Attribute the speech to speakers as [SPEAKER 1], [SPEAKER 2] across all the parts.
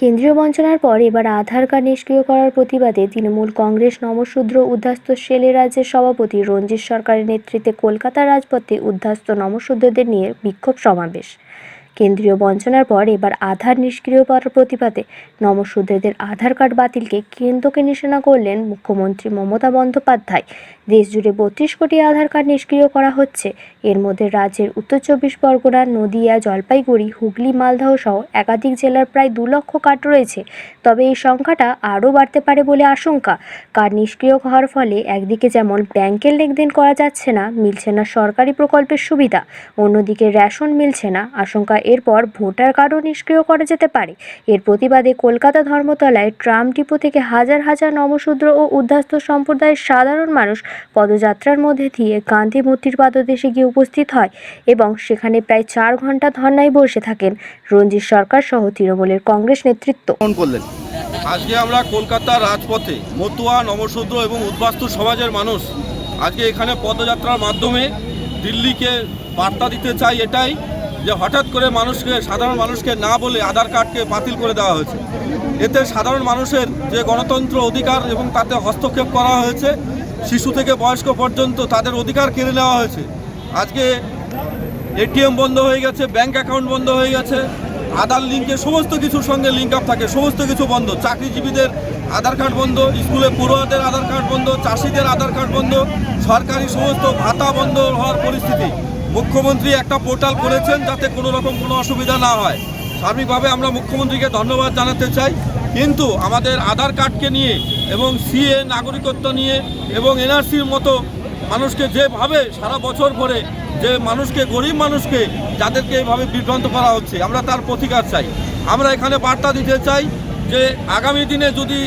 [SPEAKER 1] কেন্দ্রীয় বঞ্চনার পর এবার আধার কার্ড নিষ্ক্রিয় করার প্রতিবাদে তৃণমূল কংগ্রেস নমশূদ্র উদ্ধাস্ত সেলে রাজ্যের সভাপতি রঞ্জিত সরকারের নেতৃত্বে কলকাতা রাজপথে উদ্ধাস্ত নমশূদ্রদের নিয়ে বিক্ষোভ সমাবেশ। কেন্দ্রীয় বঞ্চনার পর এবার আধার নিষ্ক্রিয় করার প্রতিবাদে নমশূদ্রদের আধার কার্ড বাতিলকে কেন্দ্রকে নিশানা করলেন মুখ্যমন্ত্রী মমতা বন্দ্যোপাধ্যায়। দেশজুড়ে বত্রিশ কোটি আধার কার্ড নিষ্ক্রিয় করা হচ্ছে। এর মধ্যে রাজ্যের উত্তর চব্বিশ পরগনা, নদিয়া, জলপাইগুড়ি, হুগলি, মালদহ সহ একাধিক জেলার প্রায় দু লক্ষ কার্ড রয়েছে। তবে এই সংখ্যাটা আরও বাড়তে পারে বলে আশঙ্কা। কার্ড নিষ্ক্রিয় হওয়ার ফলে একদিকে যেমন ব্যাংকের লেনদেন করা যাচ্ছে না, মিলছে না সরকারি প্রকল্পের সুবিধা। অন্যদিকে রেশন মিলছে না, আশঙ্কা এরপর ভোটার কার্ডও নিষ্ক্রিয় করা যেতে পারে। এর প্রতিবাদে কলকাতা ধর্মতলায় ট্রাম ডিপো থেকে হাজার হাজার নবশূদ্র ও উদ্ধাস্ত সম্প্রদায়ের সাধারণ মানুষ পদযাত্রার মধ্যে দিয়ে গান্ধী মূর্তির পাদদেশে গিয়ে উপস্থিত হয় এবং সেখানে প্রায় চার ঘণ্টা ধর্নায় বসে থাকেন রঞ্জিত সরকার সহ তৃণমূলের কংগ্রেস নেতৃত্ব।
[SPEAKER 2] করলেন।
[SPEAKER 3] আজকে আমরা কলকাতার রাজপথে মতুয়া নমশূদ্র এবং উদ্বাস্তু সমাজের মানুষ আজকে এখানে পদযাত্রার মাধ্যমে দিল্লিকে বার্তা দিতে চাই এটাই। যে হঠাৎ করে মানুষকে, সাধারণ মানুষকে না বলে আধার কার্ডকে বাতিল করে দেওয়া হয়েছে। এতে সাধারণ মানুষের যে গণতন্ত্র অধিকার এবং তাতে হস্তক্ষেপ করা হয়েছে, শিশু থেকে বয়স্ক পর্যন্ত তাদের অধিকার কেড়ে নেওয়া হয়েছে। আজকে এটিএম বন্ধ হয়ে গেছে, ব্যাংক অ্যাকাউন্ট বন্ধ হয়ে গেছে, আধার লিঙ্কে সমস্ত কিছুর সঙ্গে লিঙ্ক আপ থাকে, সমস্ত কিছু বন্ধ। চাকরিজীবীদের আধার কার্ড বন্ধ, স্কুলে পড়ুয়াদের আধার কার্ড বন্ধ, চাষিদের আধার কার্ড বন্ধ, সরকারি সমস্ত ভাতা বন্ধ হওয়ার পরিস্থিতি। মুখ্যমন্ত্রী একটা পোর্টাল করেছেন যাতে কোনো রকম কোনো অসুবিধা না হয়। সার্বিকভাবে আমরা মুখ্যমন্ত্রীকে ধন্যবাদ জানাতে চাই। কিন্তু আমাদের আধার কার্ডকে নিয়ে এবং সিএ নাগরিকত্ব নিয়ে এবং এনআরসির মতো মানুষকে যেভাবে সারা বছর ধরে যে মানুষকে, গরিব মানুষকে যাদেরকে এভাবে বিভ্রান্ত করা হচ্ছে, আমরা তার প্রতিকার চাই। আমরা এখানে বার্তা দিতে চাই যে আগামী দিনে যদি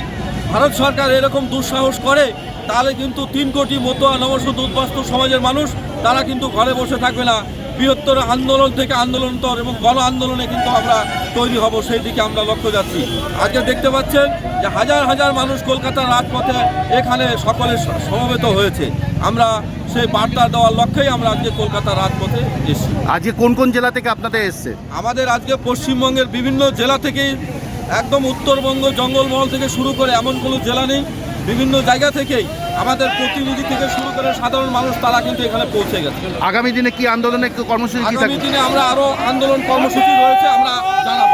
[SPEAKER 3] ভারত সরকার এরকম দুঃসাহস করে, তাহলে কিন্তু তিন কোটি মতোয়া নবশুদ্ধ উদ্বাস্তু সমাজের মানুষ তারা কিন্তু ঘরে বসে থাকবে না। বৃহত্তর আন্দোলন থেকে আন্দোলনতর এবং গণ আন্দোলনে কিন্তু আমরা তৈরি হব সেই দিকে আমরা লক্ষ্য যাচ্ছি। আজকে দেখতে পাচ্ছেন যে হাজার হাজার মানুষ কলকাতার রাজপথে এখানে সকলে সমবেত হয়েছে। আমরা সেই বার্তা দেওয়ার লক্ষ্যেই আমরা আজকে কলকাতার রাজপথে এসেছি।
[SPEAKER 2] আজকে কোন কোন জেলা থেকে আপনাদের এসছে?
[SPEAKER 3] আমাদের আজকে পশ্চিমবঙ্গের বিভিন্ন জেলা থেকেই একদম উত্তরবঙ্গ জঙ্গলমহল থেকে শুরু করে এমন কোনো জেলা নেই বিভিন্ন জায়গা থেকেই আমাদের প্রতিনিধি থেকে শুরু করে সাধারণ মানুষ তারা কিন্তু এখানে পৌঁছে গেছে।
[SPEAKER 2] আগামী দিনে কি আন্দোলনে কর্মসূচি
[SPEAKER 3] আগামী দিনে আমরা আরও আন্দোলন কর্মসূচি রয়েছে আমরা জানাব।